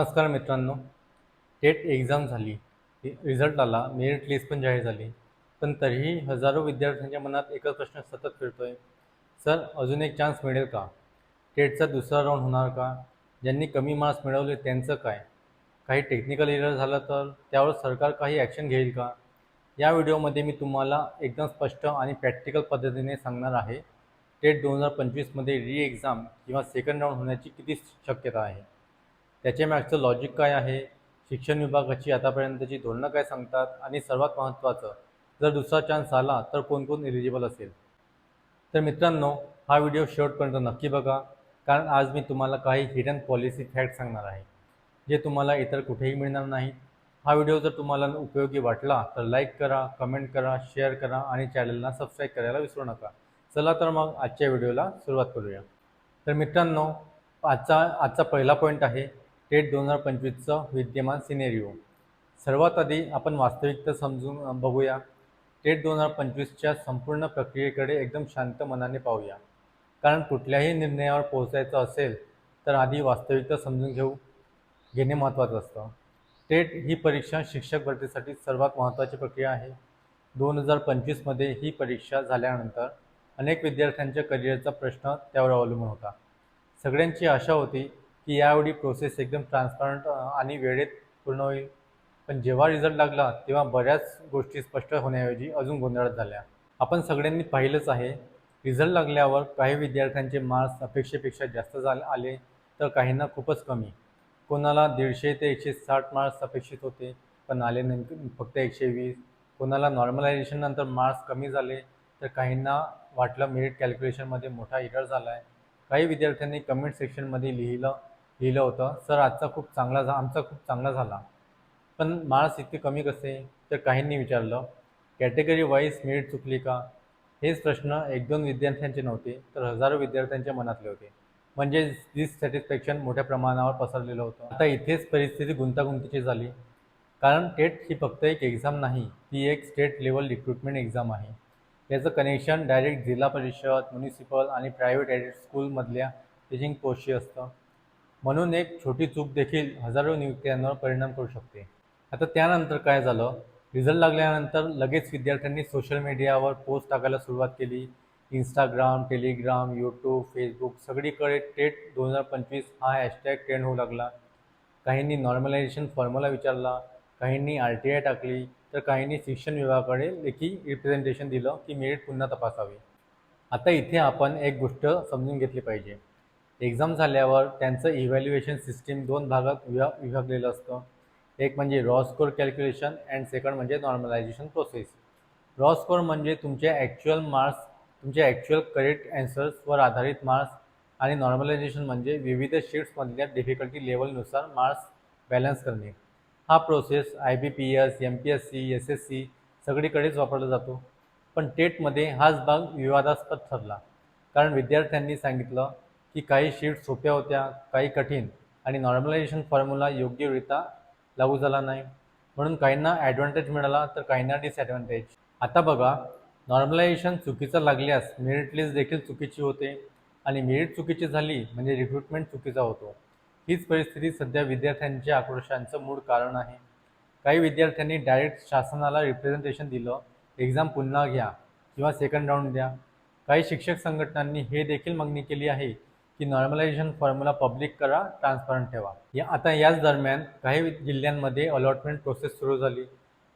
नमस्कार मित्रांनो. TET exam झाली. रिझल्ट आला. मेरिट लिस्ट पण जाहीर झाली. पण तरीही हजारो विद्यार्थ्यांच्या मनात एकच प्रश्न सतत फिरतो आहे सर अजून एक चान्स मिळेल का? टेटचा दुसरा राऊंड होणार का? ज्यांनी कमी मार्क्स मिळवले त्यांचं काय? काही टेक्निकल एरर झालं तर त्यावर सरकार काही ॲक्शन घेईल का? या व्हिडिओमध्ये मी तुम्हाला एकदम स्पष्ट आणि प्रॅक्टिकल पद्धतीने सांगणार आहे. टेट दोन हजार पंचवीसमध्ये री एक्झाम किंवा सेकंड राऊंड होण्याची किती शक्यता आहे? त्याच्यामागचं लॉजिक काय आहे? शिक्षण विभागाची आतापर्यंतची धोरणं काय सांगतात? आणि सर्वात महत्त्वाचं जर दुसरा चान्स आला तर कोण कोण एलिजिबल असेल? तर मित्रांनो हा व्हिडिओ शेवटपर्यंत नक्की बघा. कारण आज मी तुम्हाला काही हिडन पॉलिसी फॅक्ट सांगणार आहे जे तुम्हाला इतर कुठेही मिळणार नाही हा व्हिडिओ जर तुम्हाला उपयोगी वाटला तर लाईक करा कमेंट करा शेअर करा आणि चॅनलला सबस्क्राईब करायला विसरू नका. चला तर मग आजच्या व्हिडिओला सुरुवात करूया. तर मित्रांनो आजचा आजचा पहिला पॉईंट आहे टेट दोन हजार पंचवीसचं विद्यमान सिनेरिओ सर्वात आधी आपण वास्तविकता समजून बघूया. टेट दोन हजार पंचवीसच्या संपूर्ण प्रक्रियेकडे एकदम शांत मनाने पाहूया. कारण कुठल्याही निर्णयावर पोहोचायचं असेल तर आधी वास्तविकता समजून घेऊ. घेणे महत्त्वाचं असतं. टेट ही परीक्षा शिक्षक भरतीसाठी सर्वात महत्त्वाची प्रक्रिया आहे. दोन हजार पंचवीसमध्ये ही परीक्षा झाल्यानंतर अनेक विद्यार्थ्यांच्या करिअरचा प्रश्न त्यावर अवलंबून होता. सगळ्यांची आशा होती की यावेळी प्रोसेस एकदम ट्रान्सपरंट आणि वेळेत पूर्ण होईल. पण जेव्हा रिझल्ट लागला तेव्हा बऱ्याच गोष्टी स्पष्ट होण्याऐवजी अजून गोंधळात झाल्या. आपण सगळ्यांनी पाहिलंच आहे रिझल्ट लागल्यावर काही विद्यार्थ्यांचे मार्क्स अपेक्षेपेक्षा जास्त झाले आले तर काहींना खूपच कमी. कोणाला दीडशे ते एकशे साठ मार्क्स अपेक्षित होते पण आले नेमके फक्त एकशे वीस. कोणाला नॉर्मलायझेशननंतर मार्क्स कमी झाले तर काहींना वाटलं मेरिट कॅल्क्युलेशनमध्ये मोठा इरर झाला आहे काही विद्यार्थ्यांनी कमेंट सेक्शनमध्ये लिहिलं लिहिलं होतं. सर आजचा खूप चांगला झा आमचा खूप चांगला झाला. पण मार्क्स इतके कमी कसे? तर काहींनी विचारलं. कॅटेगरी वाईज मेरिट चुकली का? हेच प्रश्न एक दोन विद्यार्थ्यांचे नव्हते तर हजारो विद्यार्थ्यांच्या मनातले होते. म्हणजे डिससॅटिस्फॅक्शन मोठ्या प्रमाणावर पसरलेलं होतं. आता इथेच परिस्थिती गुंतागुंतीची झाली. कारण टेट ही फक्त एक एक्झाम नाही ती एक स्टेट लेवल रिक्रुटमेंट एक्झाम आहे. याचं कनेक्शन डायरेक्ट जिल्हा परिषद म्युनिसिपल आणि प्रायव्हेट एडेड स्कूलमधल्या टीचिंग पोस्टशी असतं. म्हणून एक छोटी चूक देखील हजारो नियुक्त्यांवर परिणाम करू शकते. आता त्यानंतर काय झालं? रिझल्ट लागल्यानंतर लगेच विद्यार्थ्यांनी सोशल मीडियावर पोस्ट टाकायला सुरुवात केली. इंस्टाग्राम टेलिग्राम यूट्यूब फेसबुक सगळीकडे टेट दोन हजार पंचवीस हा हॅशटॅग ट्रेंड होऊ लागला. काहींनी नॉर्मलायझेशन फॉर्म्युला विचारला काहींनी आर टी आय टाकली तर काहींनी शिक्षण विभागाकडे लेखी रिप्रेझेंटेशन दिलं की मेरिट पुन्हा तपासावे. आता इथे आपण एक गोष्ट समजून घेतली पाहिजे. एक्झाम झाल्यावर त्यांचं इव्हॅल्युएशन सिस्टीम दोन भागात विभा विभागलेलं असतं. एक म्हणजे raw score calculation and second म्हणजे नॉर्मलायझेशन प्रोसेस रॉ स्कोर म्हणजे तुमचे ॲक्च्युअल मार्क्स तुमचे ॲक्च्युअल करेक्ट ॲन्सर्सवर आधारित मार्क्स आणि नॉर्मलायझेशन म्हणजे विविध शीट्समधल्या डिफिकल्टी लेवलनुसार मार्क्स बॅलन्स करणे. हा process I B P S M P S C S S C सगळीकडेच वापरला जातो. पण टेटमध्ये हाच भाग विवादास्पद ठरला. कारण विद्यार्थ्यांनी सांगितलं की काही शीट सोप्या होत्या काही कठीण आणि नॉर्मलायझेशन फॉर्म्युला योग्यरित्या लागू झाला नाही. म्हणून काहींना ॲडव्हान्टेज मिळाला तर काहींना डिसॲडव्हान्टेज आता बघा नॉर्मलायझेशन चुकीचं लागल्यास मेरिट लिस्ट देखील चुकीची होते आणि मेरिट चुकीची झाली म्हणजे रिक्रुटमेंट चुकीचा होतो. हीच परिस्थिती सध्या विद्यार्थ्यांच्या आक्रोशांचं मूळ कारण आहे. काही विद्यार्थ्यांनी डायरेक्ट शासनाला रिप्रेझेंटेशन दिलं एक्झाम पुन्हा घ्या किंवा सेकंड राऊंड द्या. काही शिक्षक संघटनांनी हे देखील मागणी केली आहे की नॉर्मलायझेशन फॉर्म्युला पब्लिक करा ट्रान्सपरंट ठेवा. या आता याच दरम्यान काही जिल्ह्यांमध्ये अलॉटमेंट प्रोसेस सुरू झाली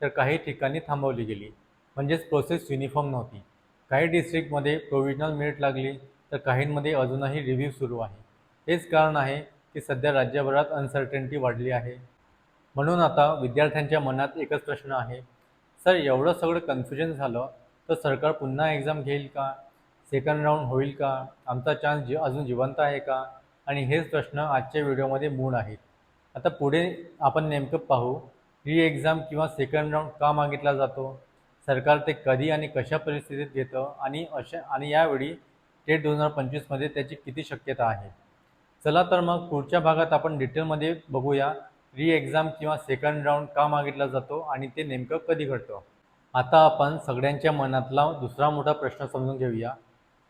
तर काही ठिकाणी थांबवली गेली. म्हणजेच प्रोसेस युनिफॉर्म नव्हती. काही डिस्ट्रिक्टमध्ये प्रोव्हिजनल मेरिट लागली तर काहींमध्ये अजूनही रिव्ह्यू सुरू आहे. हेच कारण आहे की सध्या राज्यभरात अनसर्टन्टी वाढली आहे. म्हणून आता विद्यार्थ्यांच्या मनात एकच प्रश्न आहे. सर एवढं सगळं कन्फ्युजन झालं तर सरकार पुन्हा एक्झाम घेईल का? सेकंड राऊंड होईल का? आमचा चान्स जी अजून जिवंत आहे का? आणि हेच प्रश्न आजच्या व्हिडिओमध्ये मूळ आहेत. आता पुढे आपण नेमकं पाहू री एक्झाम किंवा सेकंड राऊंड का मागितला जातो? सरकार ते कधी आणि कशा परिस्थितीत घेतं? आणि अशा आणि यावेळी टेट दोन हजार पंचवीसमध्ये त्याची किती शक्यता आहे? चला तर मग पुढच्या भागात आपण डिटेलमध्ये बघूया री एक्झाम किंवा सेकंड राऊंड का मागितला जातो आणि ते नेमकं कधी घडतं? आता आपण सगळ्यांच्या मनातला दुसरा मोठा प्रश्न समजून घेऊया.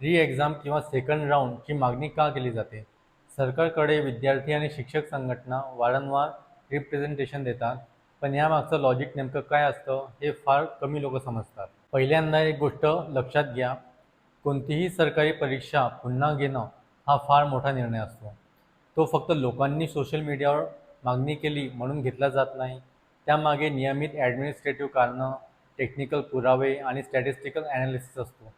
री एक्झाम किंवा सेकंड राऊंडची मागणी का केली जाते? सरकारकडे विद्यार्थी आणि शिक्षक संघटना वारंवार रिप्रेझेंटेशन देतात पण यामागचं लॉजिक नेमकं काय असतं हे फार कमी लोक समजतात. पहिल्यांदा एक गोष्ट लक्षात घ्या कोणतीही सरकारी परीक्षा पुन्हा घेणं हा फार मोठा निर्णय असतो. तो फक्त लोकांनी सोशल मीडियावर मागणी केली म्हणून घेतला जात नाही. त्यामागे नियमित ॲडमिनिस्ट्रेटिव्ह कारणं टेक्निकल पुरावे आणि स्टॅटिस्टिकल ॲनालिसिस असतो.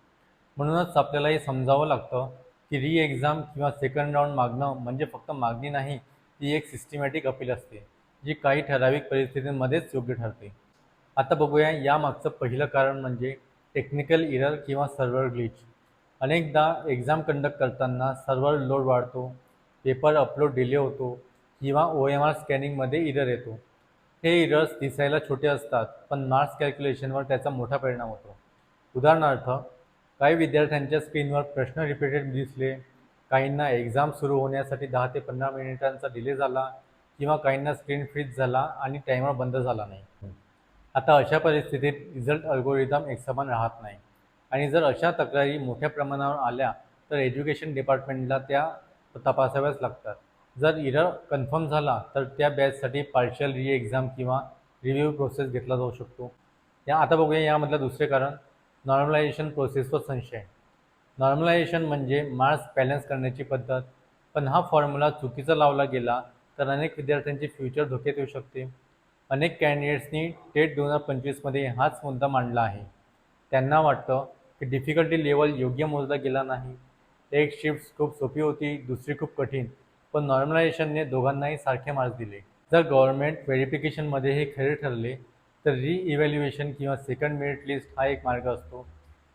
म्हणूनच आपल्याला हे समजावं लागतं की री एक्झाम किंवा सेकंड राऊंड मागणं म्हणजे फक्त मागणी नाही ती एक सिस्टमॅटिक अपील असते जी काही ठराविक परिस्थितींमध्येच योग्य ठरते. आता बघूया यामागचं पहिलं कारण म्हणजे टेक्निकल इरर किंवा सर्व्हर ग्लिच अनेकदा एक्झाम कंडक्ट करताना सर्व्हर लोड वाढतो पेपर अपलोड डिले होतो किंवा ओ एम आर स्कॅनिंगमध्ये इरर येतो. हे इरर्स दिसायला छोटे असतात पण मार्क्स कॅल्क्युलेशनवर त्याचा मोठा परिणाम होतो. उदाहरणार्थ काही विद्यार्थ्यांच्या स्क्रीनवर प्रश्न रिपीटेड दिसले. काहींना एक्झाम सुरू होण्यासाठी दहा ते पंधरा मिनिटांचा डिले झाला किंवा काहींना स्क्रीन फ्रीज झाला आणि टायमर बंद झाला नाही. आता अशा परिस्थितीत रिझल्ट अल्गोरिदम एकसमान राहत नाही. आणि जर अशा तक्रारी मोठ्या प्रमाणावर आल्या तर एज्युकेशन डिपार्टमेंटला त्या तपासाव्याच लागतात. जर इरर कन्फर्म झाला तर त्या बॅचसाठी पार्शियल री एक्झाम किंवा रिव्ह्यू प्रोसेस घेतला जाऊ शकतो. या आता बघूया यामधलं दुसरे कारण. नॉर्मलायझेशन प्रोसेसवर संशय. नॉर्मलायझेशन म्हणजे मार्क्स बॅलन्स करण्याची पद्धत. पण हा फॉर्म्युला चुकीचा लावला गेला तर अनेक विद्यार्थ्यांचे फ्युचर धोक्यात येऊ शकते. अनेक कॅन्डिडेट्सनी टेट दोन हजार पंचवीसमध्ये हाच मुद्दा मांडला आहे. त्यांना वाटतं की डिफिकल्टी लेवल योग्य मोजला गेला नाही. एक शिफ्ट खूप सोपी होती दुसरी खूप कठीण. पण नॉर्मलायझेशनने दोघांनाही सारखे मार्क्स दिले. जर गव्हर्नमेंट व्हेरिफिकेशनमध्ये हे खरे ठरले तर री इव्हॅल्युएशन किंवा सेकंड मेरिट लिस्ट हा एक मार्ग असतो.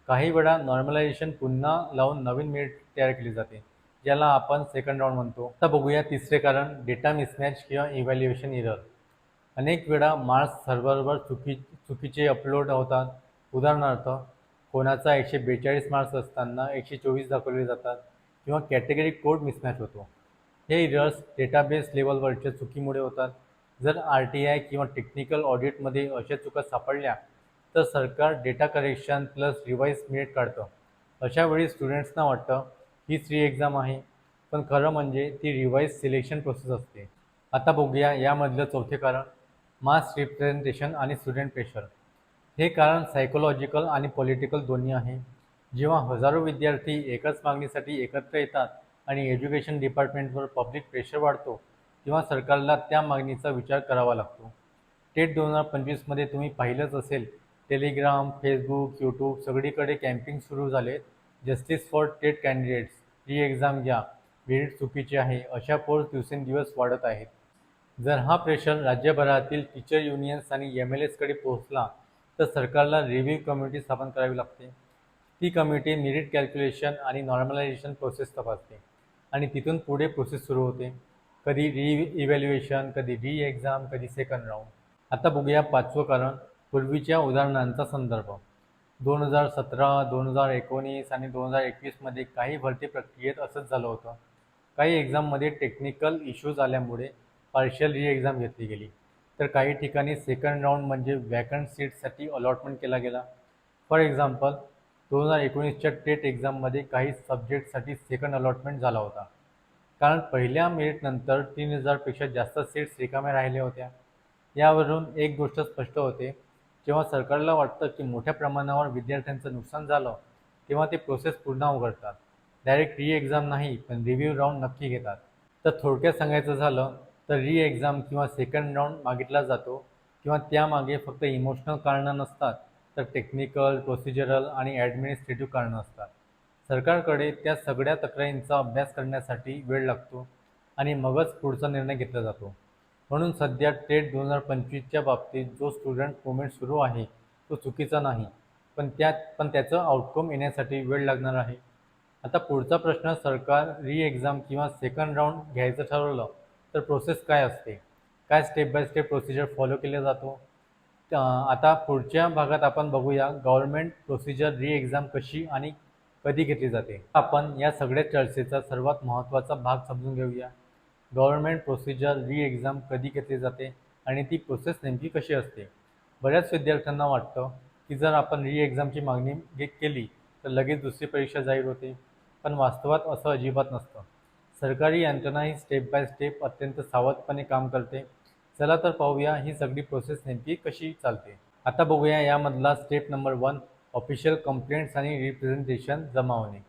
काही वेळा नॉर्मलायझेशन पुन्हा लावून नवीन मेरिट तयार केली जाते ज्याला आपण सेकंड राऊंड म्हणतो. आता बघूया तिसरे कारण डेटा मिसमॅच किंवा इव्हॅल्युएशन इरर अनेक वेळा मार्क्स सर्व्हरवर चुकी चुकीचे अपलोड होतात. उदाहरणार्थ कोणाचा एकशे बेचाळीस मार्क्स असताना एकशे चोवीस दाखवले जातात किंवा कॅटेगरी कोड मिसमॅच होतो. हे इरर्स डेटाबेस लेवलवरच्या चुकीमुळे होतात. जर आर टी आय किंवा टेक्निकल ऑडिटमध्ये अशा चुका सापडल्या तर सरकार data correction plus revise minute काढतं. अशा वेळी स्टुडंट्सना वाटतं हीच री एक्झाम आहे. पण खरं म्हणजे ती रिवाईज सिलेक्शन प्रोसेस असते. आता बघूया यामधलं चौथे कारण मास रिप्रेझेंटेशन आणि स्टुडंट प्रेशर हे कारण सायकोलॉजिकल आणि पॉलिटिकल दोन्ही आहे. जेव्हा हजारो विद्यार्थी एकाच मागणीसाठी एकत्र येतात आणि एज्युकेशन डिपार्टमेंटवर पब्लिक प्रेशर वाढतो तेव्हा सरकारला त्या मागणीचा विचार करावा लागतो. टेट दोन हजार पंचवीसमध्ये तुम्ही पाहिलंच असेल टेलिग्राम फेसबुक यूट्यूब सगळीकडे कॅम्पिंग सुरू झाले. Justice for TET candidates re exam घ्या. मेरिट चुकीची आहे अशा पोस्ट दिवसेंदिवस वाढत आहेत. जर हा प्रेशर राज्यभरातील टीचर युनियन्स आणि एम एल एसकडे पोहोचला तर सरकारला रिव्ह्यू कमिटी स्थापन करावी लागते. ती कमिटी मेरिट कॅल्क्युलेशन आणि नॉर्मलायझेशन प्रोसेस तपासते आणि तिथून पुढे प्रोसेस सुरू होते. कधी री इव्हॅल्युएशन कधी री एक्झाम कधी सेकंड राऊंड आता बघूया पाचवं कारण पूर्वीच्या उदाहरणांचा संदर्भ. दोन हजार सतरा दोन हजार एकोणीस आणि दोन हजार एकवीसमध्ये काही भरती प्रक्रियेत असंच झालं होतं. काही एक्झाममध्ये टेक्निकल इश्यूज आल्यामुळे पार्शियल री एक्झाम घेतली गेली. तर काही ठिकाणी सेकंड राऊंड म्हणजे वॅकंट सीटसाठी अलॉटमेंट केला गेला. फॉर एक्झाम्पल दोन हजार एकोणीसच्या टेट एक्झाममध्ये काही सब्जेक्टसाठी सेकंड अलॉटमेंट झाला होता. कारण पहिल्या मेरिटनंतर तीन हजारपेक्षा जास्त सीट्स रिकाम्या राहिल्या होत्या. यावरून एक गोष्ट स्पष्ट होते. जेव्हा सरकारला वाटतं की मोठ्या प्रमाणावर विद्यार्थ्यांचं नुकसान झालं तेव्हा ते प्रोसेस पुन्हा उघडतात. डायरेक्ट री एक्झाम नाही पण रिव्ह्यू राऊंड नक्की घेतात. तर थोडक्यात सांगायचं झालं तर री एक्झाम किंवा सेकंड राऊंड मागितला जातो किंवा त्यामागे फक्त इमोशनल कारणं नसतात तर टेक्निकल प्रोसिजरल आणि ॲडमिनिस्ट्रेटिव्ह कारणं असतात. सरकारकडे त्या सगळ्या तक्रारींचा अभ्यास करण्यासाठी वेळ लागतो आणि मगच पुढचा निर्णय घेतला जातो. म्हणून सध्या टेट दोन हजार पंचवीसच्या बाबतीत जो स्टुडंट मुवमेंट सुरू आहे तो चुकीचा नाही. पण त्यात पण त्याचं आउटकम येण्यासाठी वेळ लागणार आहे. आता पुढचा प्रश्न सरकार री एक्झाम किंवा सेकंड राऊंड घ्यायचं ठरवलं तर प्रोसेस काय असते? काय step by step procedure follow केला जातो? आता पुढच्या भागात आपण बघूया गव्हर्नमेंट प्रोसिजर री एक्झाम कशी आणि कधी घेतली जाते? आपण या सगळ्या चर्चेचा सर्वात महत्त्वाचा भाग समजून घेऊया. गव्हर्नमेंट प्रोसिजर री एक्झाम कधी घेतली जाते आणि ती प्रोसेस नेमकी कशी असते? बऱ्याच विद्यार्थ्यांना वाटतं की जर आपण री एक्झामची मागणी केली तर लगेच दुसरी परीक्षा जाहीर होते. पण वास्तवात असं अजिबात नसतं. सरकारी यंत्रणा ही स्टेप बाय स्टेप अत्यंत सावधपणे काम करते. चला तर पाहूया ही सगळी प्रोसेस नेमकी कशी चालते. आता बघूया यामधला step number one official complaints आणि रिप्रेझेंटेशन जमावणे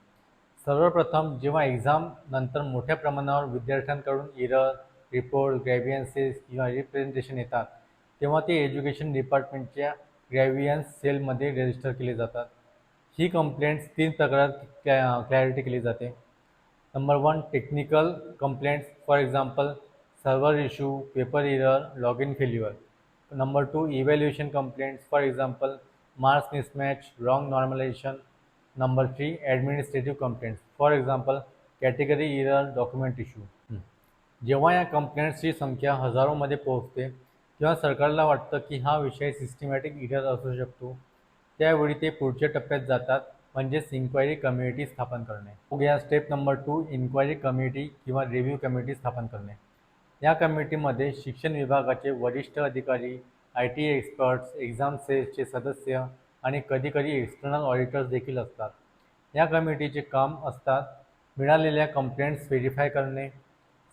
सर्वप्रथम जेव्हा एक्झाम नंतर मोठ्या प्रमाणावर विद्यार्थ्यांकडून इरर रिपोर्ट ग्रॅव्हियन्सेस किंवा रिप्रेझेंटेशन येतात तेव्हा ते एज्युकेशन डिपार्टमेंटच्या ग्रॅव्हियन्स सेलमध्ये रजिस्टर केले जातात. ही कंप्लेंट्स तीन प्रकारात क्लॅ क्लॅरिटी केली जाते. Number one technical complaints for example server issue paper error log in failure number two evaluation complaints for example marks mismatch wrong normalisation number three administrative complaints for example category error document issue जेव्हा या कंप्लेंट्सची संख्या हजारोमध्ये पोहोचते तेव्हा सरकारला वाटतं की हा विषय सिस्टमॅटिक इरर असू शकतो. त्यावेळी ते पुढच्या टप्प्यात जातात म्हणजेच इन्क्वायरी कमिटी स्थापन करणे. मग या step number two inquiry committee किंवा रिव्ह्यू कमिटी स्थापन करणे. या कमिटीमध्ये शिक्षण विभागाचे वरिष्ठ अधिकारी आय टी एक्सपर्ट्स एक्झाम सेल्सचे सदस्य आणि कधीकधी एक्सटर्नल ऑडिटर्स देखील असतात. या कमिटीचे काम असतात मिळालेल्या कंप्लेंट्स व्हेरीफाय करणे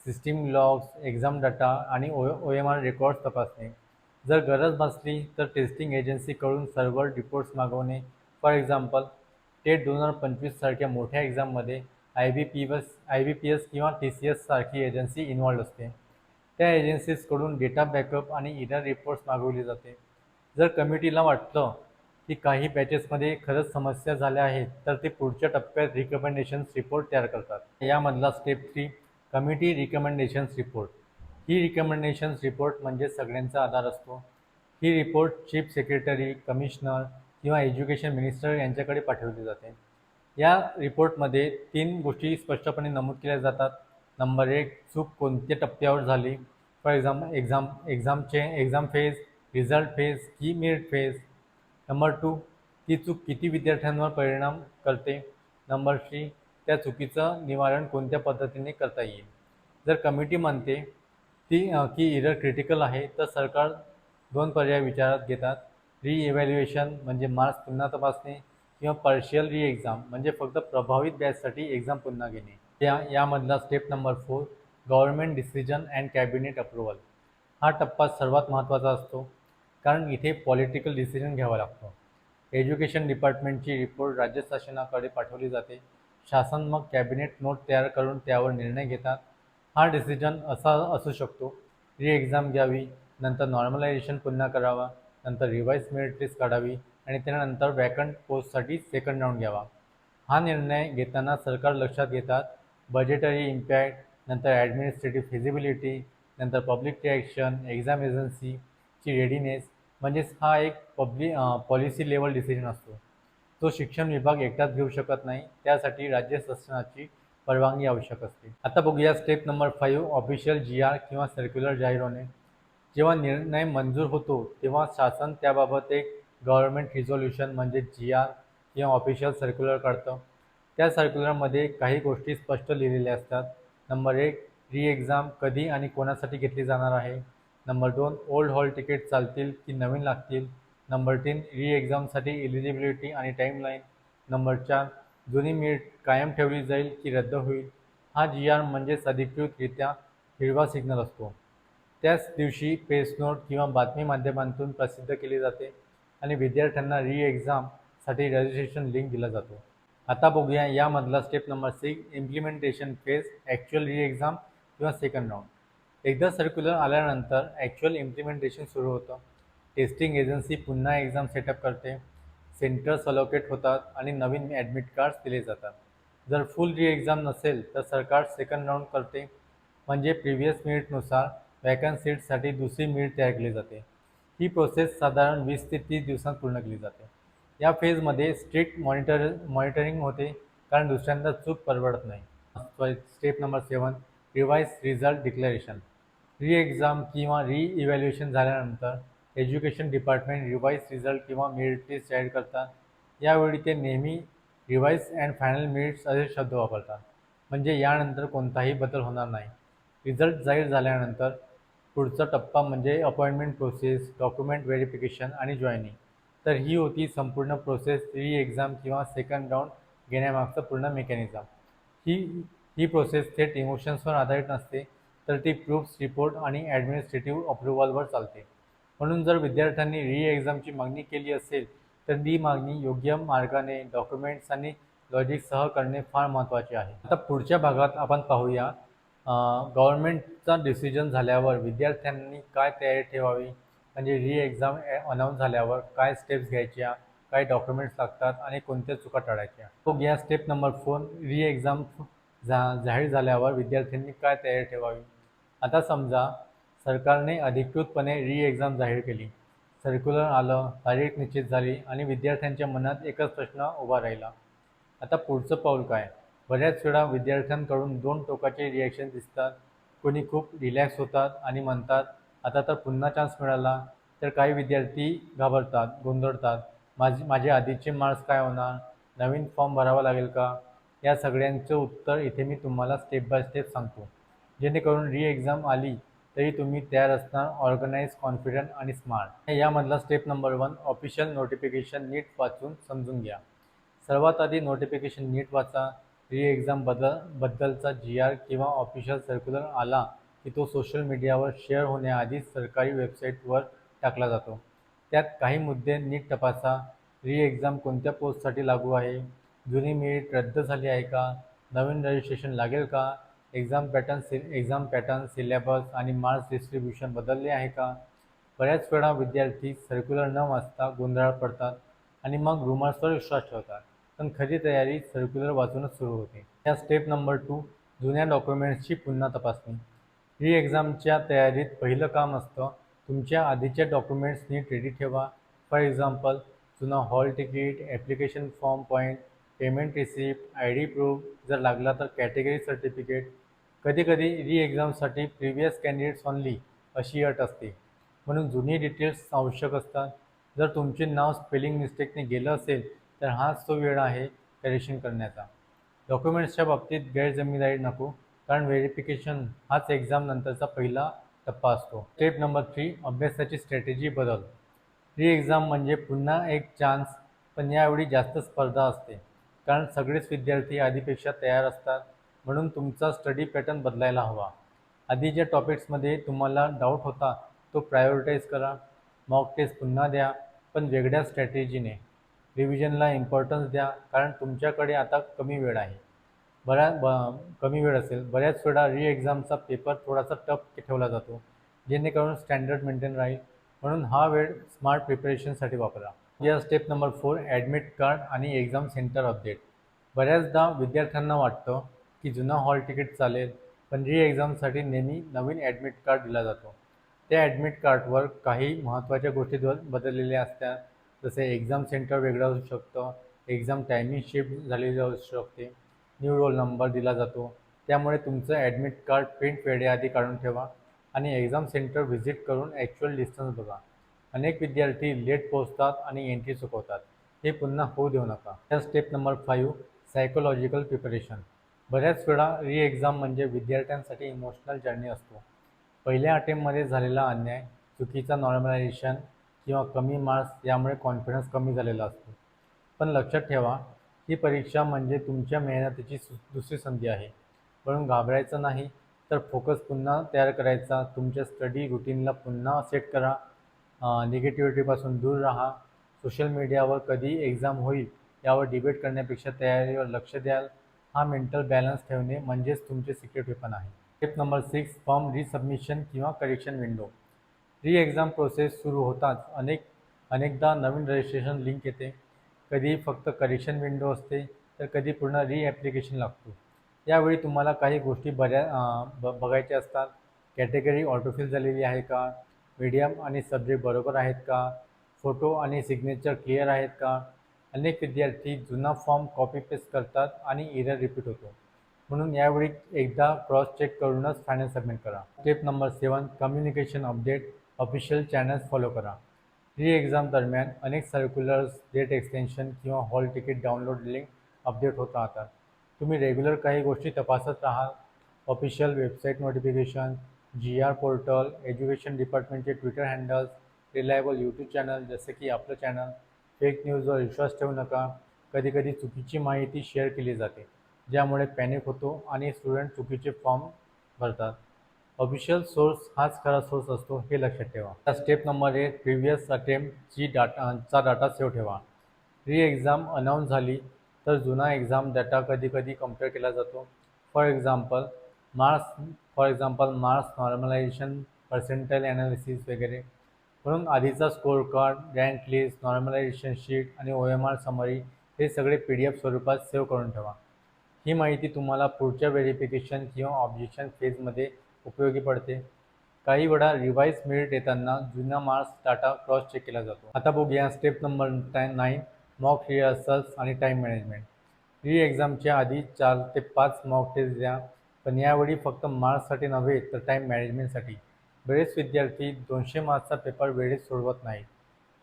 सिस्टीम लॉग्स एक्झाम डाटा आणि O O M R records तपासणे. जर गरज भासली तर टेस्टिंग एजन्सीकडून सर्व्हर रिपोर्ट्स मागवणे. फॉर एक्झाम्पल टेट दोन हजार पंचवीस सारख्या मोठ्या एक्झाममध्ये I B P S I B P S किंवा टी सी एस सारखी एजन्सी इन्वॉल्ड असते. त्या एजन्सीजकडून डेटा बॅकअप आणि इतर रिपोर्ट्स मागवले जाते. जर कमिटीला वाटलं की काही बॅचेसमध्ये खरंच समस्या झाल्या आहेत तर ते पुढच्या टप्प्यात रिकमेंडेशन्स रिपोर्ट तयार करतात. यामधला step three committee recommendations report ही रिकमेंडेशन्स रिपोर्ट म्हणजे सगळ्यांचा आधार असतो. ही रिपोर्ट चीफ सेक्रेटरी कमिशनर किंवा एज्युकेशन मिनिस्टर यांच्याकडे पाठवली जाते. या रिपोर्टमध्ये तीन गोष्टी स्पष्टपणे नमूद केल्या जातात. नंबर एक चूक कोणत्या टप्प्यावर झाली? फॉर एक्झाम्पल एक्झाम एक्झामचे एक्झाम फेज रिझल्ट फेज की मेरिट फेज नंबर टू ती चूक किती विद्यार्थ्यांवर परिणाम करते? नंबर थ्री त्या चुकीचं निवारण कोणत्या पद्धतीने करता येईल? जर कमिटी म्हणते ती की इरर क्रिटिकल आहे तर सरकार दोन पर्याय विचारात घेतात. री इव्हॅल्युएशन म्हणजे मार्क्स पुन्हा तपासणे किंवा पार्शियल री एक्झाम म्हणजे फक्त प्रभावित बॅचसाठी एक्झाम पुन्हा घेणे. या यामधला step number four government decision and cabinet approval हा टप्पा सर्वात महत्त्वाचा असतो कारण इथे पॉलिटिकल डिसिजन घ्यावा लागतो. एज्युकेशन डिपार्टमेंटची रिपोर्ट राज्य शासनाकडे पाठवली जाते. शासन मग कॅबिनेट नोट तयार करून त्यावर निर्णय घेतात. हा डिसिजन असा असू शकतो री एक्झाम घ्यावी नंतर नॉर्मलायझेशन पुन्हा करावा नंतर रिवाईज मेरिट लिस्ट काढावी आणि त्यानंतर वॅकंट पोस्टसाठी सेकंड राऊंड घ्यावा. हा निर्णय घेताना सरकार लक्षात घेतात बजेटरी इम्पॅक्ट नंतर ॲडमिनिस्ट्रेटिव्ह फिजिबिलिटी नंतर पब्लिक रिॲक्शन एक्झाम एजन्सीची रेडीनेस म्हणजेच हा एक पब्लिक पॉलिसी लेवल डिसिजन असतो. तो शिक्षण विभाग एकटाच घेऊ शकत नाही त्यासाठी राज्य शासनाची परवानगी आवश्यक असते. आता बघूया step number five official G R किंवा सर्क्युलर जाहीर होणे. जेव्हा निर्णय मंजूर होतो तेव्हा शासन त्याबाबत एक गव्हर्नमेंट रिझोल्युशन म्हणजे जी आर किंवा ऑफिशियल सर्क्युलर काढतं. त्या सर्क्युलरमध्ये काही गोष्टी स्पष्ट लिहिलेल्या असतात. नंबर एक री एक्झाम कधी आणि कोणासाठी घेतली जाणार आहे? नंबर दोन ओल्ड हॉल तिकीट चालतील की नवीन लागतील? नंबर तीन री एक्झामसाठी एलिजिबिलिटी आणि टाईमलाईन नंबर चार जुनी मीट कायम ठेवली जाईल की रद्द होईल? हा जी आर म्हणजेच अधिकृतरित्या हिरवा सिग्नल असतो. त्याच दिवशी प्रेस नोट किंवा बातमी माध्यमांतून प्रसिद्ध केली जाते आणि विद्यार्थ्यांना री एक्झामसाठी रजिस्ट्रेशन लिंक दिला जातो. आता बघूया यामधला step number six implementation phase actual re exam किंवा सेकंड राऊंड एकदा सर्क्युलर आल्यानंतर ॲक्च्युअल इम्प्लिमेंटेशन सुरू होतं. टेस्टिंग एजन्सी पुन्हा एक्झाम सेटअप करते. सेंटर्स अलोकेट होतात आणि नवीन ॲडमिट कार्ड्स दिले जातात. जर फुल री एक्झाम नसेल तर सरकार सेकंड राऊंड करते. म्हणजे प्रिव्हियस मिनिटनुसार वॅकन्ट सीट्ससाठी दुसरी मिनिट तयार केली जाते. ही प्रोसेस साधारण वीस ते तीस दिवसांत पूर्ण केली जाते. या फेजमध्ये स्ट्रिक्ट मॉनिटर मॉनिटरिंग होते. कारण दुसऱ्यांदा चूक परवडत नाही. Step number seven revise result declaration re exam किंवा री इव्हॅल्युएशन झाल्यानंतर एज्युकेशन डिपार्टमेंट रिवाईज रिझल्ट किंवा मेरिट लिस्ट जाहीर करतात. यावेळी ते नेहमी रिवाईज अँड फायनल मेरिट्स असे शब्द वापरतात. म्हणजे यानंतर कोणताही बदल होणार नाही. रिझल्ट जाहीर झाल्यानंतर पुढचा टप्पा म्हणजे अपॉइंटमेंट प्रोसेस डॉक्युमेंट व्हेरिफिकेशन आणि जॉईनिंग तर ही होती संपूर्ण प्रोसेस री एक्झाम किंवा सेकंड राऊंड घेण्यामागचं पूर्ण मेकॅनिझम ही ही प्रोसेस थेट इमोशन्सवर आधारित नसते तर ती प्रूफ्स रिपोर्ट आणि ॲडमिनिस्ट्रेटिव्ह अप्रुव्हलवर चालते. म्हणून जर विद्यार्थ्यांनी री एक्झामची मागणी केली असेल तर ती मागणी योग्य मार्गाने डॉक्युमेंट्स आणि लॉजिकसह करणे फार महत्त्वाचे आहे. आता पुढच्या भागात आपण पाहूया गव्हर्नमेंटचा डिसिजन झाल्यावर विद्यार्थ्यांनी काय तयारी ठेवावी? म्हणजे री एक्झाम अनाऊन्स झाल्यावर काय स्टेप्स घ्यायच्या काय डॉक्युमेंट्स लागतात आणि कोणत्या चुका टाळायच्या. तो घ्या step number four re exam जा जाहीर झाल्यावर विद्यार्थ्यांनी काय तयारी ठेवावी. आता समजा सरकारने अधिकृतपणे री एक्झाम जाहीर केली. सर्क्युलर आलं तारीख निश्चित झाली आणि विद्यार्थ्यांच्या मनात एकच प्रश्न उभा राहिला. आता पुढचं पाऊल काय? बऱ्याच वेळा विद्यार्थ्यांकडून दोन टोकाचे रिॲक्शन दिसतात. कोणी खूप रिलॅक्स होतात आणि म्हणतात आता तर पुन्हा चान्स मिळाला. तर काही विद्यार्थी घाबरतात गोंधळतात. माझी माझे आधीचे मार्क्स काय होणार? नवीन फॉर्म भरावा लागेल का? या सगळ्यांचं उत्तर इथे मी तुम्हाला स्टेप बाय स्टेप सांगतो. जेणेकरून री एक्झाम आली तरी तुम्ही तयार असणार ऑर्गनाईज कॉन्फिडंट आणि स्मार्ट यामधला step number one official notification नीट वाचून समजून घ्या. सर्वात आधी नोटिफिकेशन नीट वाचा. री एक्झाम बदल बद्दलचा जी आर किंवा ऑफिशियल सर्क्युलर आला की तो सोशल मीडियावर शेअर होण्याआधीच सरकारी वेबसाईटवर टाकला जातो. त्यात काही मुद्दे नीट तपासा. री एक्झाम कोणत्या पोस्टसाठी लागू आहे? जुनी मेरिट रद्द झाली आहे का? नवीन रजिस्ट्रेशन लागेल का? एक्झाम पॅटर्न सि एक्झाम पॅटर्न सिलेबस आणि मार्क्स डिस्ट्रीब्युशन बदलले आहे का? बऱ्याच वेळा विद्यार्थी सर्क्युलर न वाचता गोंधळात पडतात आणि मग रुमर्सवर विश्वास ठेवतात. पण खरी तयारी सर्क्युलर वाचूनच सुरू होते. या स्टेप नंबर टू जुन्या डॉक्युमेंट्सची पुन्हा तपासणी. री एक्झामच्या तयारीत पहिलं काम असतं तुमच्या आधीच्या डॉक्युमेंट्स नीट रेडी ठेवा. फॉर एक्झाम्पल जुना hall ticket application form point payment receipt I D proof जर लागला तर कॅटेगरी सर्टिफिकेट कधीकधी री एक्झामसाठी प्रिव्हियस कॅन्डिडेट्स ऑनली अशी अट असते. म्हणून जुनी डिटेल्स आवश्यक असतात. जर तुमचे नाव स्पेलिंग मिस्टेकने गेलं असेल तर हाच तो वेळ आहे करेक्शन करण्याचा. डॉक्युमेंट्सच्या बाबतीत गैरजमीदारी नको. कारण व्हेरिफिकेशन हाच एक्झाम नंतरचा पहिला टप्पा असतो. स्टेप नंबर थ्री अभ्यासाची स्ट्रॅटेजी बदल. प्री एक्झाम म्हणजे पुन्हा एक चान्स पण यावेळी जास्त स्पर्धा असते. कारण सगळेच विद्यार्थी आधीपेक्षा तयार असतात म्हणून तुमचा स्टडी पॅटर्न बदलायला हवा. आधी ज्या टॉपिक्समध्ये तुम्हाला डाऊट होता तो प्रायोरिटाईज करा. मॉक टेस्ट पुन्हा द्या पण वेगळ्या स्ट्रॅटेजीने रिव्हिजनला इम्पॉर्टन्स द्या कारण तुमच्याकडे आता कमी वेळ आहे. बऱ्या ब कमी वेळ असेल बऱ्याच वेळा री एक्झामचा पेपर थोडासा टफ ठेवला जातो जेणेकरून स्टँडर्ड मेंटेन राहील. म्हणून हा वेळ स्मार्ट प्रिपरेशनसाठी वापरा. या step number four admit card आणि एक्झाम सेंटर अपडेट बऱ्याचदा विद्यार्थ्यांना वाटतं की जुना हॉल तिकीट चालेल पण री एक्झामसाठी नेहमी नवीन ॲडमिट कार्ड दिला जातो. त्या ॲडमिट कार्डवर काही महत्त्वाच्या गोष्टी बदललेल्या असतात. जसे एक्झाम सेंटर वेगळं असू शकतं एक्झाम टायमिंग शिफ्ट झालेली असू शकते न्यू रोल नंबर दिला जातो. त्यामुळे तुमचं ॲडमिट कार्ड प्रिंट वेळेआधी काढून ठेवा आणि एक्झाम सेंटर व्हिजिट करून ॲक्च्युअल डिस्टन्स बघा. अनेक विद्यार्थी लेट पोहोचतात आणि एंट्री चुकवतात. हे पुन्हा होऊ देऊ नका. त्या step number five psychological preparation बऱ्याच वेळा री एक्झाम म्हणजे विद्यार्थ्यांसाठी इमोशनल जर्नी असतो. पहिल्या अटेम्पमध्ये झालेला अन्याय चुकीचा नॉर्मलायझेशन किंवा कमी मार्क्स यामुळे कॉन्फिडन्स कमी झालेला असतो. पण लक्षात ठेवा ही परीक्षा म्हणजे तुमच्या मेहनतीची सु दुसरी संधी आहे. म्हणून घाबरायचं नाही तर फोकस पुन्हा तयार करायचा. तुमच्या स्टडी रुटीनला पुन्हा सेट करा. निगेटिव्हिटीपासून दूर राहा. सोशल मीडियावर कधी एक्झाम होईल यावर डिबेट करण्यापेक्षा तयारीवर लक्ष द्याल. हा मेंटल बॅलन्स ठेवणे म्हणजेच तुमचे सिक्रेट वेपन आहे. Step number six form resubmission किंवा correction window re exam process सुरू होताच अनेक अनेकदा नवीन रजिस्ट्रेशन लिंक येते. कधी फक्त करेक्शन विंडो असते तर कधी पूर्ण री ॲप्लिकेशन लागतो. यावेळी तुम्हाला काही गोष्टी बऱ्या ब बघायच्या असतात. कॅटेगरी ऑटोफिल झालेली आहे का? मीडियम आणि सब्जेक्ट बरोबर आहेत का? फोटो आणि सिग्नेचर क्लिअर आहेत का? अनेक विद्यार्थी जुना फॉर्म कॉपी पेस्ट करतात आणि इरर रिपीट होतो. म्हणून यावेळी एकदा क्रॉस चेक करूनच फायनल सबमिट करा. Step number seven communication update official channels follow करा. री एक्झाम दरम्यान अनेक सर्क्युलर्स डेट एक्सटेन्शन किंवा hall ticket download link update होत राहतात. तुम्ही रेग्युलर काही गोष्टी तपासत राहाल. Official website notification G R portal education डिपार्टमेंटचे Twitter handles reliable YouTube channel जसे की आपलं चॅनल फेक न्यूजवर विश्वास ठेवू नका. कधीकधी चुकीची माहिती शेअर केली जाते ज्यामुळे पॅनिक होतो आणि स्टुडंट चुकीचे फॉर्म भरतात. ऑफिशियल सोर्स हाच खरा सोर्स असतो हे लक्षात ठेवा. स्टेप नंबर एक प्रिव्हियस अटेम्प्टची डाटा चा डाटा सेव्ह ठेवा. री एक्झाम अनाऊन्स झाली तर जुना एक्झाम डाटा कधी कधी कंपेअर केला जातो. For example marks for example marks normalisation percentile analysis वगैरे. म्हणून आधीचा score card rank list normalisation sheet आणि ओ एम आर समरी हे सगळे पी डी एफ स्वरूपात सेव्ह करून ठेवा. ही माहिती तुम्हाला पुढच्या व्हेरिफिकेशन किंवा ऑब्जेक्शन फेजमध्ये उपयोगी पडते. काही वेळा रिवाईज मेरिट येताना जुना मार्क्स डाटा क्रॉस चेक केला जातो. आता बघूया स्टेप नंबर टाय नाईन मॉक रिहर्सल्स आणि टाईम मॅनेजमेंट री एक्झामच्या आधी चार ते पाच मॉक टेस्ट द्या. पण यावेळी फक्त मार्क्ससाठी नव्हे तर टाईम मॅनेजमेंटसाठी बरेच विद्यार्थी दोनशे मार्क्सचा पेपर वेळेत सोडवत नाही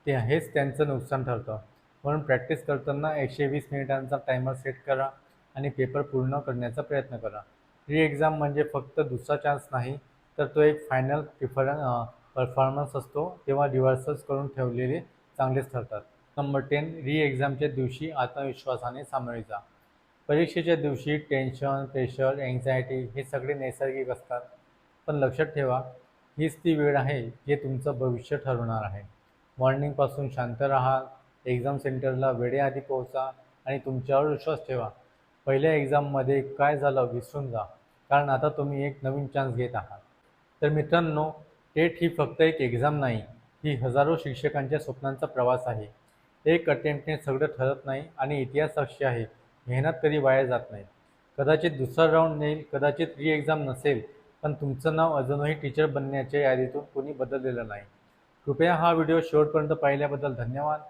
ते हेच त्यांचं नुकसान ठरतं. म्हणून प्रॅक्टिस करताना एकशे वीस मिनिटांचा टायमर सेट करा आणि पेपर पूर्ण करण्याचा प्रयत्न करा. री एक्झाम म्हणजे फक्त दुसरा चान्स नाही तर तो एक फायनल प्रिफरन परफॉर्मन्स असतो तेव्हा रिव्हर्सल्स करून ठेवलेले चांगलेच ठरतात. नंबर टेन री एक्झामच्या दिवशी आत्मविश्वासाने सामोरे जा. परीक्षेच्या दिवशी टेन्शन प्रेशर एन्झायटी हे सगळे नैसर्गिक असतात. पण लक्षात ठेवा हीच ती वेळ आहे जे तुमचं भविष्य ठरवणार आहे. मॉर्निंगपासून शांत राहा एक्झाम सेंटरला वेळेआधी पोहोचा आणि तुमच्यावर विश्वास ठेवा. पहिल्या एक्झाममध्ये काय झालं विसरून जा. कारण आता तुम्ही एक नवीन चान्स घेत आहात. तर मित्रांनो टेट ही फक्त एक एक्झाम नाही ही हजारो शिक्षकांच्या स्वप्नांचा प्रवास आहे. एक अटेम्प्टने सगळं ठरत नाही आणि इतिहास साक्षी आहे मेहनत कधी वाया जात नाही. कदाचित दुसरा राऊंड येईल कदाचित री एक्झाम नसेल पण तुमचं नाव अजूनही टीचर बनण्याच्या यादीतून कोणी बदललेलं नाही. कृपया हा व्हिडिओ शेवटपर्यंत पाहिल्याबद्दल धन्यवाद.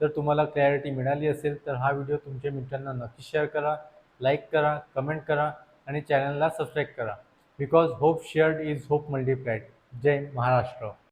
जर तुम्हाला क्लॅरिटी मिळाली असेल तर हा व्हिडिओ तुमच्या मित्रांना नक्की शेअर करा लाईक करा कमेंट करा. आणि चॅनलला सबस्क्राईब करा. Because hope shared is hope multiplied. Jai Maharashtra.